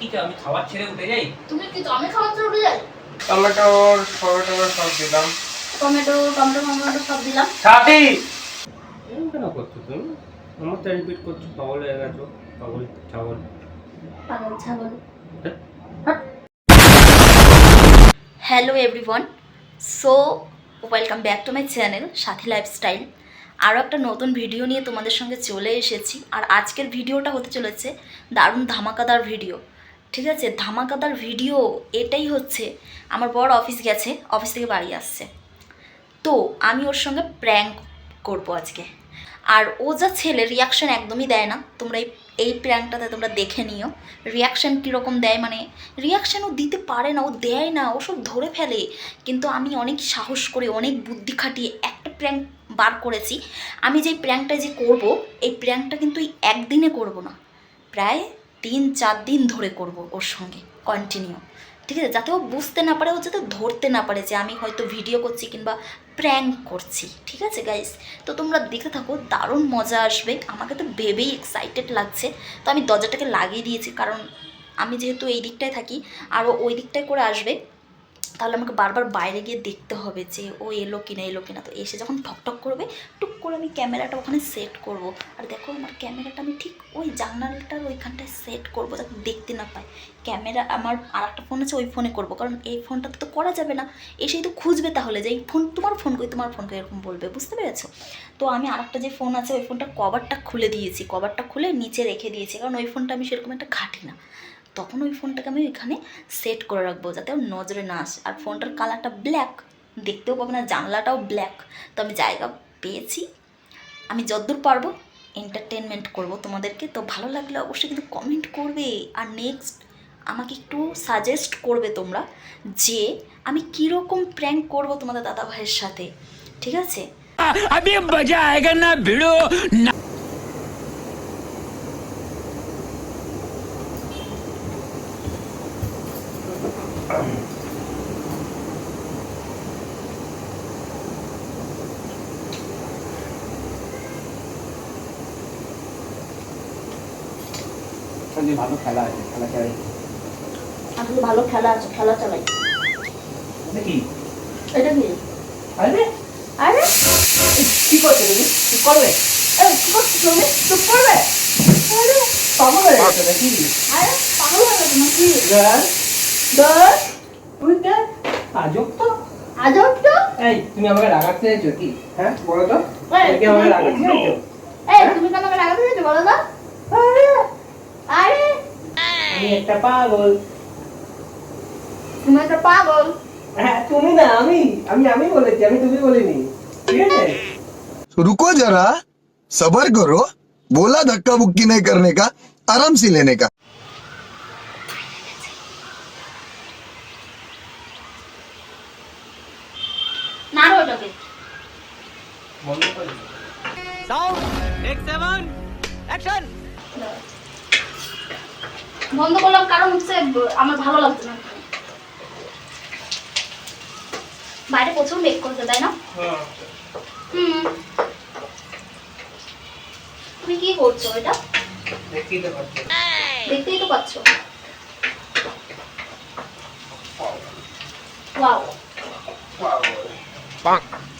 কি চাও আমি খাবার ছেড়ে উঠে যাই। তুমি কি আমি খাবার তো উঠে যাই? টমেটোর টমেটো সব দিলাম। টমেটো টমেটো টমেটো সব দিলাম। সাথী! কেন করছ তুমি? আমার তো রিপিট করছ পাগল হয়ে গেছো। পাগল ছাগল। পাগল ছাগল। হ্যাঁ? Hello everyone so welcome back to my channel Sathi lifestyle আরও একটা নতুন ভিডিও নিয়ে তোমাদের সঙ্গে চলে এসেছি। আর আজকের ভিডিওটা হতে চলেছে দারুণ ধামাকাদার ভিডিও ঠিক আছে, ধামাকাদার ভিডিও এটাই হচ্ছে, আমার বড় অফিস গেছে অফিস থেকে বাড়ি আসছে। তো আমি ওর সঙ্গে প্র্যাঙ্ক করব আজকে। আর ও যা ছেলে রিয়াকশন একদমই দেয় না। তোমরা এই এই প্র্যাঙ্কটাতে তোমরা দেখে নিও। রিয়াকশান কীরকম দেয় মানে রিয়াকশান ও দিতে পারে না, ও দেয় না, ও সব ধরে ফেলে। কিন্তু আমি অনেক সাহস করে, অনেক বুদ্ধি খাটিয়ে একটা প্র্যাঙ্ক বার করেছি। আমি যেই প্র্যাঙ্কটা যে করব, এই প্র্যাঙ্কটা কিন্তু একদিনে করব না। প্রায় তিন, চার দিন ধরে করব ওর সঙ্গে কন্টিনিউ ঠিক আছে? যাতে ও বুঝতে না পারে, ও যাতে ধরতে না পারে যে আমি হয়তো ভিডিও করছি কিংবা প্র্যাঙ্ক করছি। ঠিক আছে গাইস তো তোমরা দেখে থাকো, দারুণ মজা আসবে। আমাকে তো ভেবেই এক্সাইটেড লাগছে। তো আমি দরজাটাকে লাগিয়ে দিয়েছি, কারণ আমি যেহেতু এই দিকটায় থাকি, আর ও ওই দিকটায় করে আসবে, তাহলে আমাকে বারবার বাইরে গিয়ে দেখতে হবে যে ও এলো কিনা এলো কিনা। তো এসে যখন ঠকঠক করবে, টুক করে আমি ক্যামেরাটা ওখানে সেট করব। আর দেখো আমার ক্যামেরাটা আমি ঠিক ওই জানলাটার ওইখানটায় সেট করব, যাতে দেখতে না পায়। ক্যামেরা আমার আর একটা ফোন আছে, ওই ফোনে করব। কারণ এই ফোনটাতে তো করা যাবে না। এসেই তো খুঁজবে তাহলে যে এই ফোন তোমার ফোন কই, তোমার ফোন কই, এরকম বলবে, বুঝতে পেরেছ? তো আমি আর একটা যে ফোন আছে, ওই ফোনটা কভারটা খুলে দিয়েছি। কভারটা খুলে নিচে রেখে দিয়েছি। কারণ ওই ফোনটা আমি সেরকম একটা ঘাটি না। তখন ওই ফোনটাকে আমি ওইখানে সেট করে রাখব, যাতে ওর নজরে না আসে। আর ফোনটার কালারটা ব্ল্যাক দেখতেও পাবে না, জানলাটাও ব্ল্যাক তো আমি জায়গা পেয়েছি। আমি যদ্দূর পারব এন্টারটেনমেন্ট করব তোমাদেরকে। তো ভালো লাগলে অবশ্যই কিন্তু কমেন্ট করবে। আর নেক্সট আমাকে একটু সাজেস্ট করবে তোমরা যে আমি কীরকম প্র্যাঙ্ক করব তোমাদের দাদা ভাইয়ের সাথে। ঠিক আছে? আমি মজা না ভিড়ো আজকে ভালো খেলা আছে খেলা চাই আসলে ভালো খেলা আছে খেলা চালাই। এটা কি? আরে! আরে! কি করছ তুমি? কি করবে? এই, কি করছিস তুমি? চুপ করবে? আরে! পাগল হয়ে গেছো নাকি? আরে পাগল হয়ে গেছে নাকি? গান ধর তুই দেখ। আজব তো। আজব তো? এই তুমি আমাকে রাগাতে চাইছো কি? হ্যাঁ বলো তো। এই, তুমি আমাকে রাগাতে চাইছো? এই তুমি কেন আমাকে রাগাতে দিয়েছ বলো তো। আরে! আরে আমি একটা পাগল তুমি একটা পাগল হ্যাঁ তুমি না আমি আমি আমি বলেছি আমি তুমি বলিনি ঠিক আছে रुको जरा सबर करो बोला धक्का बुक्की नहीं करने का आराम से लेने का বন্ধ করলাম কারণ হচ্ছে আমার ভালো লাগছে না। বাইরে প্রচুর মেক করছে তাই না? হ্যাঁ। হুম। তুমি কি করছ এটা? দেখতেই তো পাচ্ছ দেখতেই তো পাচ্ছ। ওয়াও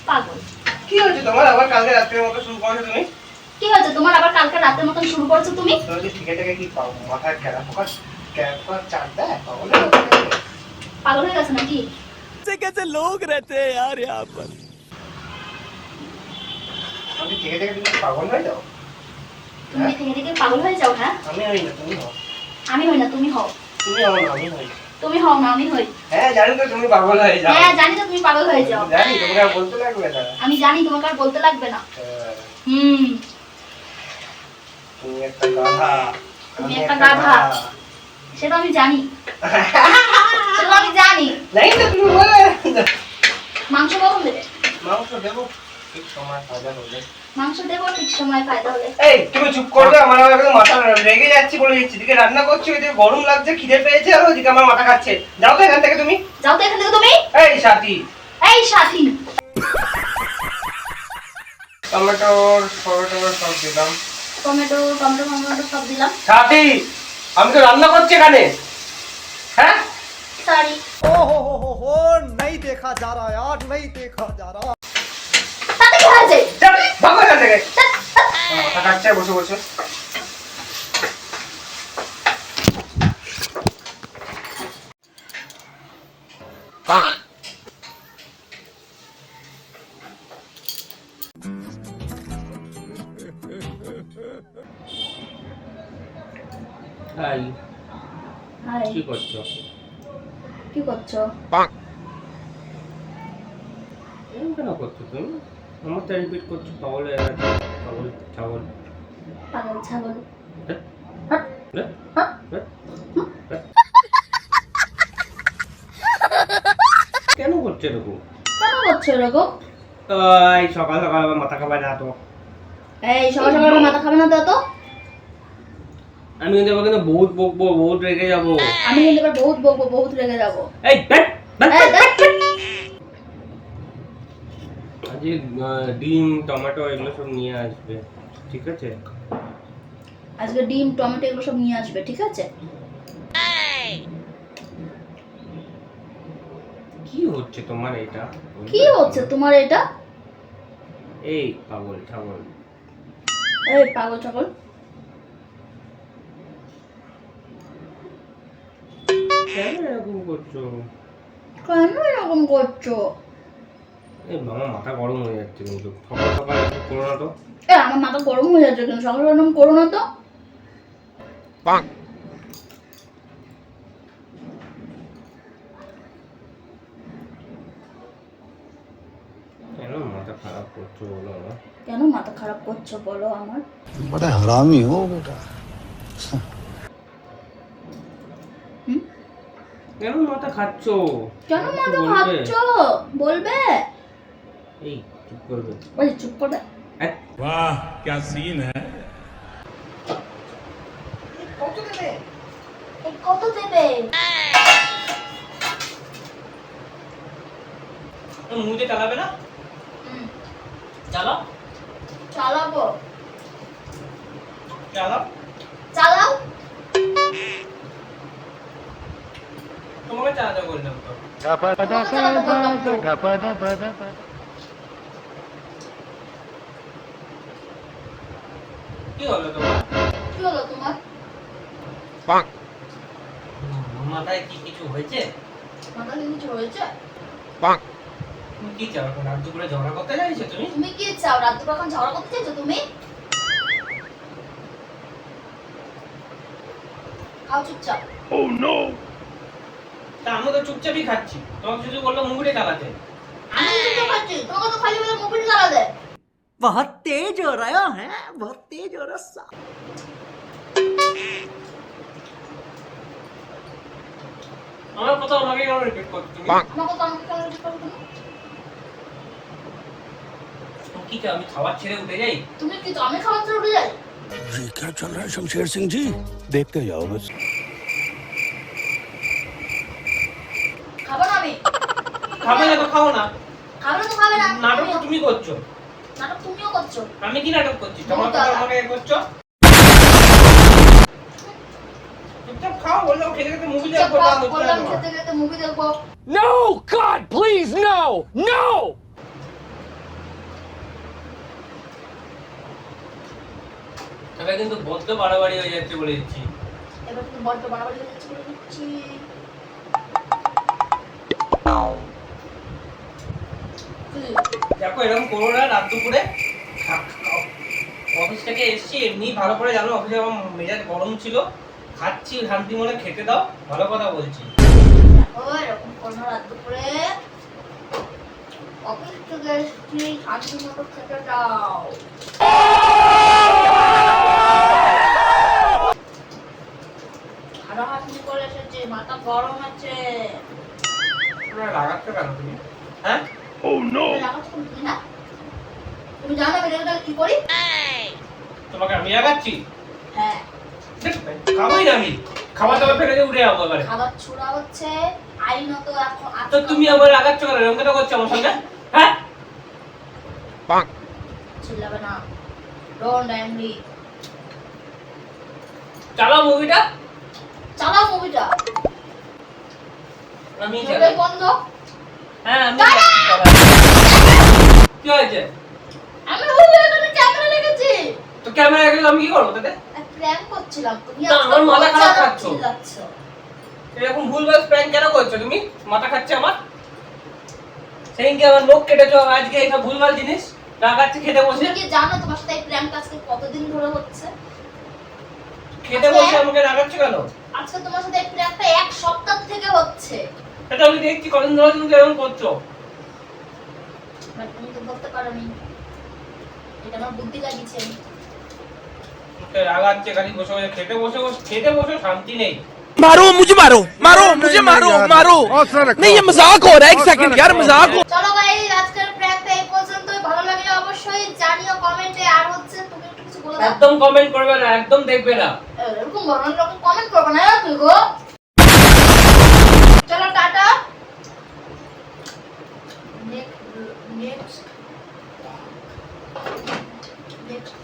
পাগল। কি হয়েছে তোমার? আবার কালকে রাত্রের মতো শুরু করছ তুমি? কি হয়েছে তোমার আবার কালকে রাতের মতন শুরু করছো তুমি তুমি কি ঠিকে থেকে কি পাও মাথায় ক্যারা ফোকাস ক্যারা ফোকাস চার দেয় পাগল পাগল হয়ে গেছে নাকি कैसे कैसे लोग रहते हैं यार यहाँ पर আমি ঠিকে থেকে তুমি পাগল হয়ে যাও তুমি থেকে থেকে পাগল হয়ে যাও হ্যাঁ আমি হই না তুমি হও আমি হই না তুমি হও তুমি হও না আমি হই তুমি হও না আমি হই হ্যাঁ জানি তো তুমি পাগল হয়ে যাও হ্যাঁ জানি তো তুমি পাগল হয়ে যাও জানি তোমাকে আর বলতে লাগবে না আমি জানি তোমাকে আর বলতে লাগবে না হ্যাঁ, হুম তুমি একটা গাধা তুমি একটা গাধা। সেটা আমি জানি। সেটা আমি জানি। জানি তো তুমি বলে মাংস কখন দেবে মাংস দেবো ঠিক সময় সাজা হলে মাংস দেবো ঠিক সময় ফায়দা হলে। এই তুমি চুপ করবে আমার একদম মাথা রেগে যাচ্ছি বলে দিচ্ছি। এদিকে রান্না করছি ওইদিকে গরম লাগছে খিদে পেয়েছে আর ওইদিকে আমার মাথা খাচ্ছে। যাও তো এখান থেকে তুমি। যাও তো এখান থেকে তুমি। এই সাথী। এই সাথী। টমেটোর টমেটো সব দিলাম। টমেটো টমেটো টমেটো সব দিলাম। সাথী আমি তো রান্না করছি এখানে। হ্যাঁ? সরি ও হো হো হো হো নাই দেখা যা রা यार নাই দেখা যা রা তাতে কি হয়েছে? যাবি ভাগো এখান থেকে। মাথা কাটছে বসে বসে। বাহ কি করছ? কি করছ? এরকম কেন করছ তুমি? আমারটা রিপিট করছ পাগল পাগল ছাগল। পাগল ছাগল? হাট? হাট। হ্যাঁ? কেন করছ এরকম? কেন করছ এরকম? এই সকাল সকাল মাথা খাবার না তো। এই সকাল সকাল মাথা খাবে না তো? আমি কিন্তু এবার কিন্তু বহুত বকবো বহুত রেগে যাব। আমি কিন্তু এবার বহুত বকবো বহুত রেগে যাব। এই ব্যাট ব্যাট। আজকে ডিম টমেটো এগুলো সব নিয়ে আসবে ঠিক আছে? আজকে ডিম টমেটো এগুলো সব নিয়ে আসবে ঠিক আছে? কি হচ্ছে তোমার এটা? কি হচ্ছে তোমার এটা? এই পাগল ছাগল। এই পাগল ছাগল। কেন এরকম করছ? কেন এরকম করছ? এ বাবা মাথা গরম হয়ে যাচ্ছে কিন্তু। সকাল সকাল করো তো। এ আমার মাথা গরম হয়ে যাচ্ছে কিন্তু সকাল সকাল করো তো। পাক কেন মাথা খারাপ করছ বলো কেন মাথা খারাপ করছ বলো আমার? বড় হারামি হো বেটা। কেন মাথা খাচ্ছো কেন একটু মাথা বলবে? খাচ্ছ বলবে এই চুপ করবে ওই চুপ করবে হ্যাঁ? वाह क्या सीन है কত দেবে এই কত দেবে মুখে চালাবে না হুম, চালাও চালাবো চালাও চালাও তোমাকে চালাতে বললাম তো। তোমাকে চালাতে বললাম তো। কি হলো তোমার? কি হলো তোমার? মাথায় কি কিছু হয়েছে? মাথা কিছু হয়েছে? তুমি কি চাও রাত দুপুরে ঝগড়া করতে চাইছো তুমি? তুমি কি চাও রাত দুপুর এখন ঝগড়া করতে চাইছো তুমি? খাও চুপচাপ। তা আমি তো চুপচাপই খাচ্ছি তোমাকে শুধু বললো মুভিটা চালাতে আমি চুপচাপ খাচ্ছি তোমাকে তো খালি বলে মোবাইল চালা দে बहुत तेज हो रहा है बहुत तेज हो रहा আমার কথা আমাকে কেন রিপিট করছো তুমি আমাকে তো আমাকে কেন repeat করছো তুমি? তুমি কি চাও আমি খাবার ছেড়ে উঠে যাই তুমি কি চাও আমি খাবার ছেড়ে উঠে যাই ये क्या चल रहा है शमशेर सिंह जी देखते जाओ बस খাবে না তো খাও না খাবে না তো খাবে না নাটক তো তুমি করছ নাটক তুমিও করছ আমি কি নাটক করছি তোমার। কথা আমাকে এ করছ চুপচাপ খাও বললাম খেতে খেতে মুভি দেখব তা খাও, হচ্ছে না বললাম খেতে খেতে মুভি দেখব No! God, please, no! No! তবে কিন্তু বদ্ধ বাড়াবাড়ি হয়ে যাচ্ছে বলে দিচ্ছি এবার বড্ড বাড়াবাড়ি হয়ে যাচ্ছে বলে দিচ্ছি? দেখো এরকম করো না রাত দুপুরে অফিস থেকে এসছি এমনি ভালো করে জানো অফিসে আমার মেজাজ গরম ছিল। খাচ্ছি শান্তি মনে খেতে দাও ভালো কথা বলছি। ও এরকম কোনো রাত দুপুরে। অফিস থেকে এসছি শান্তি মতো খেতে দাও। হাঁটাহাঁটি করে এসেছে মাথা গরম আছে। কেন তুমি? হ্যাঁ? তুমি রাগাচ্ছ তুমি জানো আমি রেগুলার কি করি? তোমাকে আমি রাগাচ্ছি হ্যাঁ। দেখ, খাবোই না আমি। খাবার দাবার ফেলে দিয়ে উঠে যাব এবারে। খাবার ছোড়া হচ্ছে আইনত তো তুমি আবার রাগাচ্ছ কেন? এরকম কেন করছ আমার সঙ্গে? হ্যাঁ। চিল্লাবে না। ডোন্ট অ্যাংরি চালাও মুভিটা চালাও মুভিটা আমি বন্ধ। হ্যাঁ আমি কি হয়েছে? আমি ভুল এখানে ক্যামেরা লেগেছি তো ক্যামেরা রেখে আমি কি করব তাতে প্র্যাঙ্ক করছিলাম তুমি আমার মাথা খারাপ খাচ্ছো। এরকম ভুলভাল প্র্যাঙ্ক কেন করছ তুমি? মাথা খাচ্ছে আমার? সেদিনকে আমার মুখ কেটেছো আজকে এইসব ভুলভাল জিনিস। রাগাচ্ছে খেতে বসে। তুমি জানো তোমার সাথে এই প্র্যাঙ্ক আজকে কতদিন ধরে হচ্ছে? খেতে বসে আমাকে রাগাচ্ছ কেন? আজকে তোমার সাথে এই প্র্যাঙ্কটা এক সপ্তাহ থেকে হচ্ছে। এটা আমি দেখছি কদিন ধরে তুমি এরকম করছো বাট তুমি তো বলতে পারোনি এটা আমার বুদ্ধি লাগিয়েছে ওকে রাগাচ্ছে খালি বসে বসে খেতে বসে বসে খেতে বসে শান্তি নেই मारो मुझे मारो मारो मुझे मारो मारो नहीं ये मजाक हो रहा है एक सेकंड यार मजाक हो চলো গাইস আজকের প্র্যাঙ্কটা এই পর্যন্তই ভালো লাগলে অবশ্যই জানিও কমেন্টে আর হচ্ছে তুমি একটু কিছু বলে দাও একদম কমেন্ট করবে না একদম দেখবে না এরকম ধরনের রকম কমেন্ট করবে না তুই গো चलो टाटा। Next next next